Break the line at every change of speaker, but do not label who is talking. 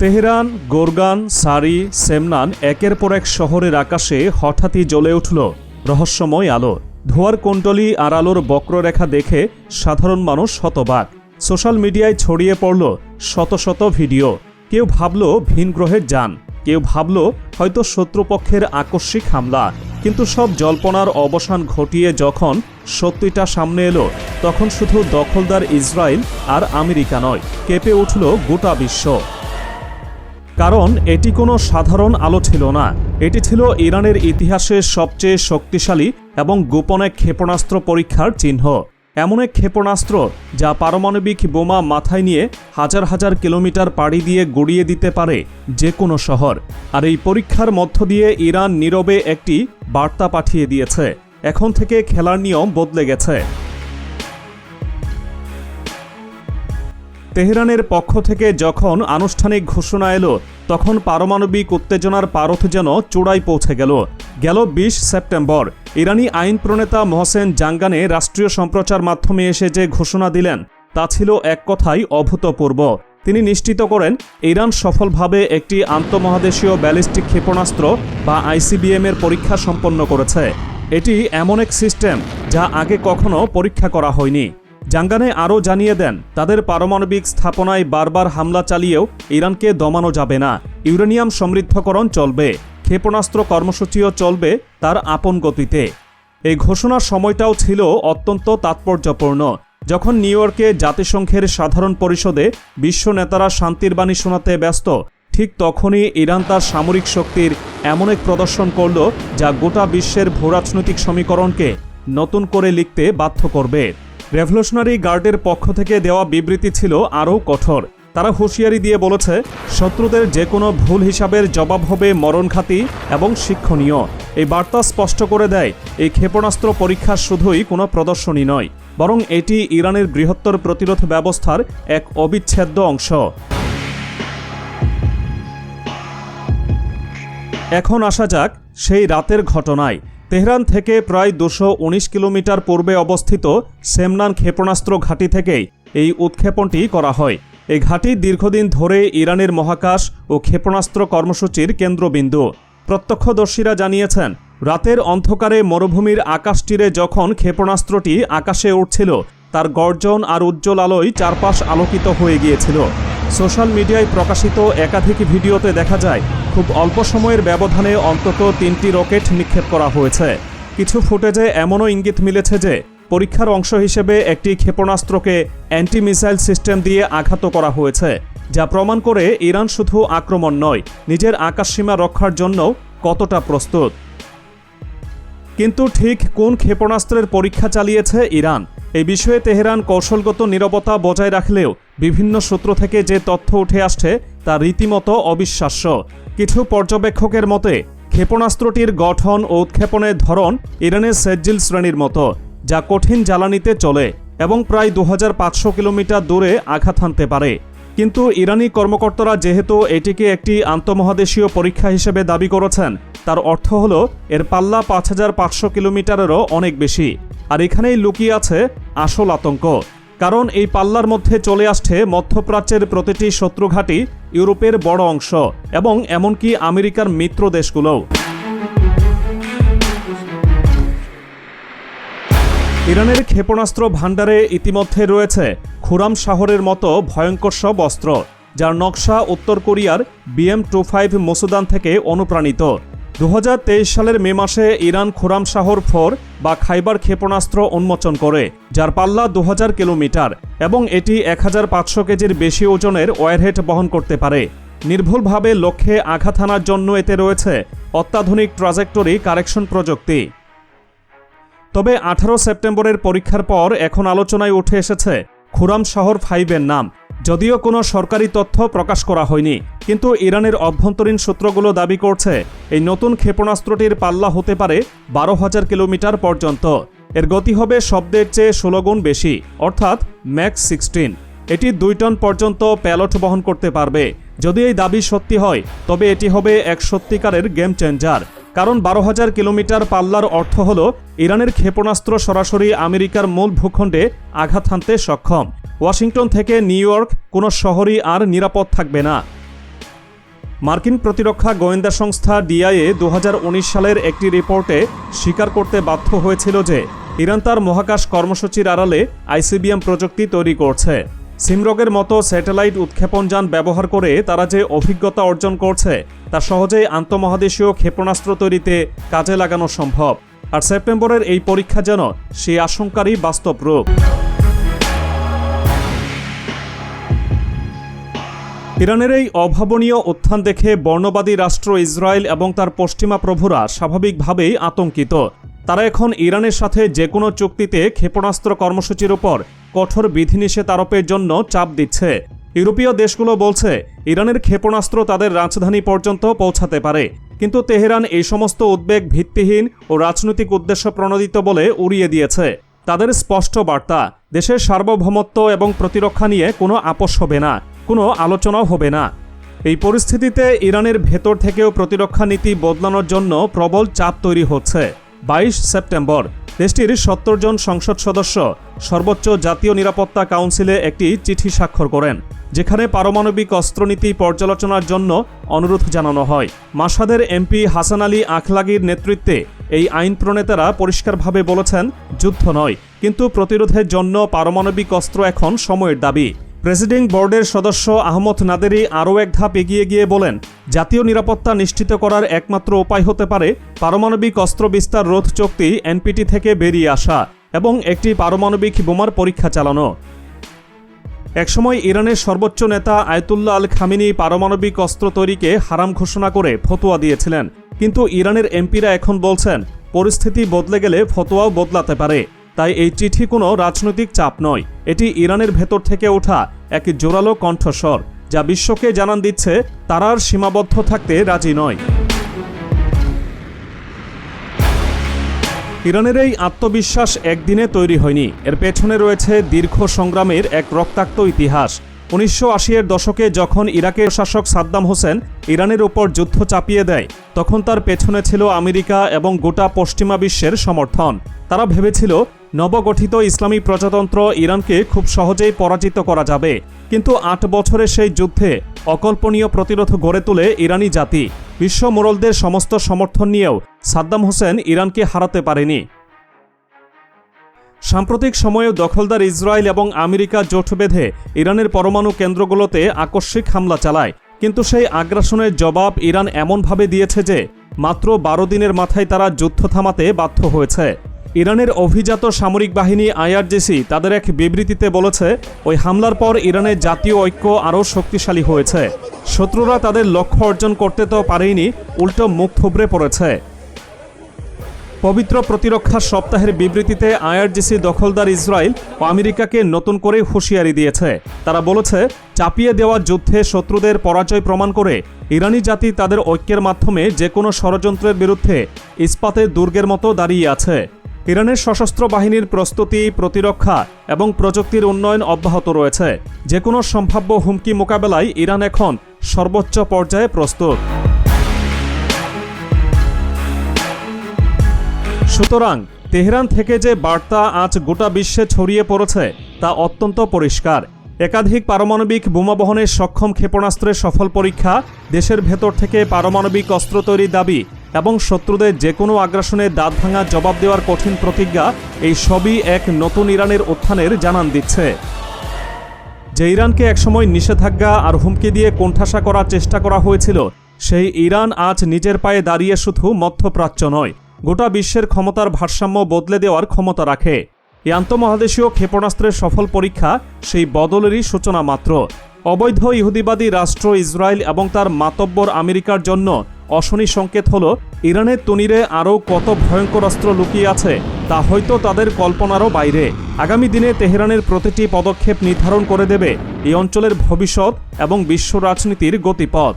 Tehran, Gorgan, সারি, সেমনান একের পর এক শহরের আকাশে হঠাৎই জ্বলে উঠল রহস্যময় আলো। ধোয়ার কুণ্ডলী আর আলোর বক্ররেখা দেখে সাধারণ মানুষ শতবাক সোশ্যাল মিডিয়ায় ছড়িয়ে পড়ল শত শত ভিডিও। কেউ ভাবল ভিন গ্রহের যান, কেউ ভাবল হয়তো শত্রুপক্ষের আকস্মিক হামলা। কিন্তু সব জল্পনার অবসান ঘটিয়ে যখন সত্যিটা সামনে এলো, তখন শুধু দখলদার ইসরায়েল আর আমেরিকা নয়, কেঁপে উঠল গোটা বিশ্ব। কারণ এটি কোনো সাধারণ আলো ছিল না। এটি ছিল ইরানের ইতিহাসের সবচেয়ে শক্তিশালী এবং গোপন ক্ষেপণাস্ত্র পরীক্ষার চিহ্ন। এমন এক ক্ষেপণাস্ত্র যা পারমাণবিক বোমা মাথায় নিয়ে হাজার হাজার কিলোমিটার পাড়ি দিয়ে গড়িয়ে দিতে পারে যে কোনো শহর। আর এই পরীক্ষার মধ্য দিয়ে ইরান নীরবে একটি বার্তা পাঠিয়ে দিয়েছে। এখন থেকে খেলার নিয়ম বদলে গেছে। তেহরানের পক্ষ থেকে যখন আনুষ্ঠানিক ঘোষণা এলো, তখন পারমাণবিক উত্তেজনার পারথ যেন চূড়ায় পৌঁছে গেল। গেল বিশ সেপ্টেম্বর। ইরানি আইন প্রণেতা মহসেন জাঙ্গানে রাষ্ট্রীয় সম্প্রচার মাধ্যমে এসে যে ঘোষণা দিলেন, তা ছিল এক কথাই অভূতপূর্ব। তিনি নিশ্চিত করেন, ইরান সফলভাবে একটি আন্তঃমহাদেশীয় ব্যালিস্টিক ক্ষেপণাস্ত্র বা আইসিবিএম এর পরীক্ষা সম্পন্ন করেছে। এটি এমন এক সিস্টেম যা আগে কখনো পরীক্ষা করা হয়নি। জাঙ্গানে আরও জানিয়ে দেন, তাদের পারমাণবিক স্থাপনায় বারবার হামলা চালিয়েও ইরানকে দমানো যাবে না। ইউরেনিয়াম সমৃদ্ধকরণ চলবে, ক্ষেপণাস্ত্র কর্মসূচিও চলবে তার আপন গতিতে। এই ঘোষণার সময়টাও ছিল অত্যন্ত তাৎপর্যপূর্ণ। যখন নিউ ইয়র্কে জাতিসংঘের সাধারণ পরিষদে বিশ্ব নেতারা শান্তির বাণী শোনাতে ব্যস্ত, ঠিক তখনই ইরান তার সামরিক শক্তির এমন এক প্রদর্শন করল যা গোটা বিশ্বের ভূরাজনৈতিক সমীকরণকে নতুন করে লিখতে বাধ্য করবে। রেভলিউশনারি গার্ডের পক্ষ থেকে দেওয়া বিবৃতি ছিল আরও কঠোর। তারা হুঁশিয়ারি দিয়ে বলেছে, শত্রুদের যে কোনো ভুল হিসাবের জবাব হবে মরণঘাতী এবং শিক্ষণীয়। এই বার্তা স্পষ্ট করে দেয়, এই ক্ষেপণাস্ত্র পরীক্ষা শুধুই কোনো প্রদর্শনী নয়, বরং এটি ইরানের বৃহত্তর প্রতিরোধ ব্যবস্থার এক অবিচ্ছেদ্য অংশ। এখন আসা যাক সেই রাতের ঘটনায়। তেহরান থেকে প্রায় দুশো কিলোমিটার পূর্বে অবস্থিত সেমনান ক্ষেপণাস্ত্র ঘাঁটি থেকেই এই উৎক্ষেপণটি করা হয়। এই ঘাঁটি দীর্ঘদিন ধরে ইরানের মহাকাশ ও ক্ষেপণাস্ত্র কর্মসূচির কেন্দ্রবিন্দু। প্রত্যক্ষদর্শীরা জানিয়েছেন, রাতের অন্ধকারে মরুভূমির আকাশটিরে যখন ক্ষেপণাস্ত্রটি আকাশে উঠছিল তার গর্জন আর উজ্জ্বল আলোয় চারপাশ আলোকিত হয়ে গিয়েছিল। সোশ্যাল মিডিয়ায় প্রকাশিত একাধিক ভিডিওতে দেখা যায় খুব অল্প সময়ের ব্যবধানে অন্তত তিনটি রকেট নিক্ষেপ করা হয়েছে। কিছু ফুটেজে এমনও ইঙ্গিত মিলেছে যে, পরীক্ষার অংশ হিসেবে একটি ক্ষেপণাস্ত্রকে অ্যান্টি মিসাইল সিস্টেম দিয়ে আঘাত করা হয়েছে, যা প্রমাণ করে ইরান শুধু আক্রমণ নয়, নিজের আকাশসীমা রক্ষার জন্য কতটা প্রস্তুত। কিন্তু ঠিক কোন ক্ষেপণাস্ত্রের পরীক্ষা চালিয়েছে ইরান? এই বিষয়ে তেহরান কৌশলগত নিরবতা বজায় রাখলেও বিভিন্ন সূত্র থেকে যে তথ্য উঠে আসছে তা রীতিমতো অবিশ্বাস্য। কিছু পর্যবেক্ষকের মতে, ক্ষেপণাস্ত্রটির গঠন ও উৎক্ষেপণের ধরন ইরানের সেজ্জিল শ্রেণির মতো, যা কঠিন জ্বালানিতে চলে এবং প্রায় দু হাজার পাঁচশো কিলোমিটার দূরে আঘাত হানতে পারে। কিন্তু ইরানি কর্মকর্তারা যেহেতু এটিকে একটি আন্তঃমহাদেশীয় পরীক্ষা হিসেবে দাবি করেছেন, তার অর্থ হল, এর পাল্লা পাঁচ হাজার পাঁচশো কিলোমিটারেরও অনেক বেশি। আর এখানেই লুকিয়ে আছে আসল আতঙ্ক। কারণ এই পাল্লার মধ্যে চলে আসছে মধ্যপ্রাচ্যের প্রতিটি শত্রুঘাটি ইউরোপের বড় অংশ এবং এমনকি আমেরিকার মিত্র দেশগুলোও। ইরানের ক্ষেপণাস্ত্র ভাণ্ডারে ইতিমধ্যে রয়েছে খুরাম শহরের মতো ভয়ঙ্কর সব অস্ত্র, যার নকশা উত্তর কোরিয়ার বিএম টু ফাইভ মসুদান থেকে অনুপ্রাণিত। দু হাজার তেইশ সালের মে মাসে ইরান খুরাম শাহর ফোর বা খাইবার ক্ষেপণাস্ত্র উন্মোচন করে, যার পাল্লা দু হাজার কিলোমিটার এবং এটি এক হাজার পাঁচশো কেজির বেশি ওজনের ওয়ারহেড বহন করতে পারে। নির্ভুলভাবে লক্ষ্যে আঘাত হানার জন্য এতে রয়েছে অত্যাধুনিক ট্রাজেক্টরি কারেকশন প্রযুক্তি। তবে আঠারো সেপ্টেম্বরের পরীক্ষার পর এখন আলোচনায় উঠে এসেছে, খুরাম শহর ফাইভের নাম। যদিও কোনো সরকারি তথ্য প্রকাশ করা হয়নি, কিন্তু ইরানের অভ্যন্তরীণ সূত্রগুলো দাবি করছে, এই নতুন ক্ষেপণাস্ত্রটির পাল্লা হতে পারে বারো হাজার কিলোমিটার পর্যন্ত। এর গতি হবে শব্দের চেয়ে ষোলো গুণ বেশি, অর্থাৎ ম্যাক্স সিক্সটিন। এটি দুই টন পর্যন্ত প্যালট বহন করতে পারবে। যদি এই দাবি সত্যি হয়, তবে এটি হবে এক সত্যিকারের গেম চেঞ্জার। কারণ বারো হাজার কিলোমিটার পাল্লার অর্থ হল, ইরানের ক্ষেপণাস্ত্র সরাসরি আমেরিকার মূল ভূখণ্ডে আঘাত হানতে সক্ষম। ওয়াশিংটন থেকে নিউ ইয়র্ক, কোনো শহরই আর নিরাপদ থাকবে না। মার্কিন প্রতিরক্ষা গোয়েন্দা সংস্থা ডিআইএ দু হাজার উনিশ সালের একটি রিপোর্টে স্বীকার করতে বাধ্য হয়েছিল যে ইরান তার মহাকাশ কর্মসূচির আড়ালে আইসিবিএম প্রযুক্তি তৈরি করছে। সিমরগের মতো স্যাটেলাইট উৎক্ষেপণ যান ব্যবহার করে তারা যে অভিজ্ঞতা অর্জন করছে, তা সহজেই আন্তঃমহাদেশীয় ক্ষেপণাস্ত্র তৈরিতে কাজে লাগানো সম্ভব। আর সেপ্টেম্বরের এই পরীক্ষা যেন সেই আশঙ্কারই বাস্তব রূপ। ইরানের এই অভাবনীয় উত্থান দেখে বর্ণবাদী রাষ্ট্র ইসরায়েল এবং তার পশ্চিমা প্রভুরা স্বাভাবিকভাবেই আতঙ্কিত। তারা এখন ইরানের সাথে যে কোনো চুক্তিতে ক্ষেপণাস্ত্র কর্মসূচির উপর কঠোর বিধিনিষেধ আরোপের জন্য চাপ দিচ্ছে। ইউরোপীয় দেশগুলো বলছে, ইরানের ক্ষেপণাস্ত্র তাদের রাজধানী পর্যন্ত পৌঁছাতে পারে। কিন্তু তেহরান এই সমস্ত উদ্বেগ ভিত্তিহীন ও রাজনৈতিক উদ্দেশ্য প্রণোদিত বলে উড়িয়ে দিয়েছে। তাদের স্পষ্ট বার্তা, দেশের সার্বভৌমত্ব এবং প্রতিরক্ষা নিয়ে কোনো আপোষ হবে না। কোনো আলোচনাও হবে না। এই পরিস্থিতিতে ইরানের ভেতর থেকেও প্রতিরক্ষা নীতি বদলানোর জন্য প্রবল চাপ তৈরি হচ্ছে। বাইশ সেপ্টেম্বর, দেশটির সত্তর জন সংসদ সদস্য সর্বোচ্চ জাতীয় নিরাপত্তা কাউন্সিলে একটি চিঠি স্বাক্ষর করেন, যেখানে পারমাণবিক অস্ত্রনীতি পর্যালোচনার জন্য অনুরোধ জানানো হয়। মাসাদের এমপি হাসান আলী আখলাগির নেতৃত্বে এই আইন প্রণেতারা পরিষ্কারভাবে বলেছেন, যুদ্ধ নয়, কিন্তু প্রতিরোধের জন্য পারমাণবিক অস্ত্র এখন সময়ের দাবি। প্রেসিডিং বোর্ডের সদস্য আহমদ নাদেরি আরও এক ধাপ এগিয়ে গিয়ে বলেন, জাতীয় নিরাপত্তা নিশ্চিত করার একমাত্র উপায় হতে পারে পারমাণবিক অস্ত্র বিস্তার রোধ চুক্তি এনপিটি থেকে বেরিয়ে আসা এবং একটি পারমাণবিক বোমার পরীক্ষা চালানো। একসময় ইরানের সর্বোচ্চ নেতা আয়তুল্লাহ আল খামিনি পারমাণবিক অস্ত্র তৈরিকে হারাম ঘোষণা করে ফতোয়া দিয়েছিলেন, কিন্তু ইরানের এমপিরা এখন বলছেন, পরিস্থিতি বদলে গেলে ফতোয়াও বদলাতে পারে। তাই এই চিঠি কোনো রাজনৈতিক চাপ নয়, এটি ইরানের ভেতর থেকে ওঠা এক জোরালো কণ্ঠস্বর, যা বিশ্বকে জানান দিচ্ছে তারা আর সীমাবদ্ধ থাকতে রাজি নয়। ইরানের এই আত্মবিশ্বাস একদিনে তৈরি হয়নি। এর পেছনে রয়েছে দীর্ঘ সংগ্রামের এক রক্তাক্ত ইতিহাস। উনিশশো আশি এর দশকে যখন ইরাকের শাসক সাদ্দাম হোসেন ইরানের ওপর যুদ্ধ চাপিয়ে দেয়, তখন তার পেছনে ছিল আমেরিকা এবং গোটা পশ্চিমা বিশ্বের সমর্থন। তারা ভেবেছিল নবগঠিত ইসলামী প্রজাতন্ত্র ইরানকে খুব সহজেই পরাজিত করা যাবে। কিন্তু আট বছরের সেই যুদ্ধে অকল্পনীয় প্রতিরোধ গড়ে তোলে ইরানি জাতি। বিশ্ব মোরলদের সমস্ত সমর্থন নিয়েও সাদ্দাম হোসেন ইরানকে হারাতে পারেনি। সাম্প্রতিক সময়ে দখলদার ইসরায়েল এবং আমেরিকা জোট বেঁধে ইরানের পরমাণু কেন্দ্রগুলোতে আকস্মিক হামলা চালায়। কিন্তু সেই আগ্রাসনের জবাব ইরান এমনভাবে দিয়েছে যে, মাত্র বারো দিনের মাথায় তারা যুদ্ধ থামাতে বাধ্য হয়েছে। ইরানের অভিজাত সামরিক বাহিনী আইআরজিসি তাদের এক বিবৃতিতে বলেছে, ওই হামলার পর ইরানের জাতীয় ঐক্য আরও শক্তিশালী হয়েছে। শত্রুরা তাদের লক্ষ্য অর্জন করতে তো পারেইনি, উল্টো মুখ থুবড়ে পড়েছে। পবিত্র প্রতিরক্ষা সপ্তাহের বিবৃতিতে আইআরজিসি দখলদার ইসরায়েল ও আমেরিকাকে নতুন করে হুঁশিয়ারি দিয়েছে। তারা বলেছে, চাপিয়ে দেওয়া যুদ্ধে শত্রুদের পরাজয় প্রমাণ করে ইরানি জাতি তাদের ঐক্যের মাধ্যমে যে কোনো ষড়যন্ত্রের বিরুদ্ধে ইস্পাতের দুর্গের মতো দাঁড়িয়ে আছে। ইরানের সশস্ত্র বাহিনীর প্রস্তুতি, প্রতিরক্ষা এবং প্রযুক্তির উন্নয়ন অব্যাহত রয়েছে। যে কোনো সম্ভাব্য হুমকি মোকাবেলায় ইরান এখন সর্বোচ্চ পর্যায়ে প্রস্তুত। সুতরাং তেহরান থেকে যে বার্তা আজ গোটা বিশ্বে ছড়িয়ে পড়েছে, তা অত্যন্ত পরিষ্কার। একাধিক পারমাণবিক বোমা বহনের সক্ষম ক্ষেপণাস্ত্রের সফল পরীক্ষা দেশের ভেতর থেকে পারমাণবিক অস্ত্র তৈরির দাবি এবং শত্রুদের যে কোনো আগ্রাসনের দাঁত ভাঙা জবাব দেওয়ার কঠিন প্রতিজ্ঞা এই সবই এক নতুন ইরানের উত্থানের জানান দিচ্ছে। যে ইরানকে একসময় নিষেধাজ্ঞা আর হুমকি দিয়ে কোণঠাসা করার চেষ্টা করা হয়েছিল, সেই ইরান আজ নিজের পায়ে দাঁড়িয়ে শুধু মধ্যপ্রাচ্য নয়, গোটা বিশ্বের ক্ষমতার ভারসাম্য বদলে দেওয়ার ক্ষমতা রাখে। এই আন্তঃমহাদেশীয় ক্ষেপণাস্ত্রের সফল পরীক্ষা সেই বদলেরই সূচনা মাত্র। অবৈধ ইহুদিবাদী রাষ্ট্র ইসরায়েল এবং তার মাতব্বর আমেরিকার জন্য অশনি সংকেত হল, ইরানের তনিরে আরও কত ভয়ঙ্কর অস্ত্র লুকিয়ে আছে, তা হয়তো তাদের কল্পনারও বাইরে। আগামী দিনে তেহরানের প্রতিটি পদক্ষেপ নির্ধারণ করে দেবে এই অঞ্চলের ভবিষ্যৎ এবং বিশ্ব রাজনীতির গতিপথ।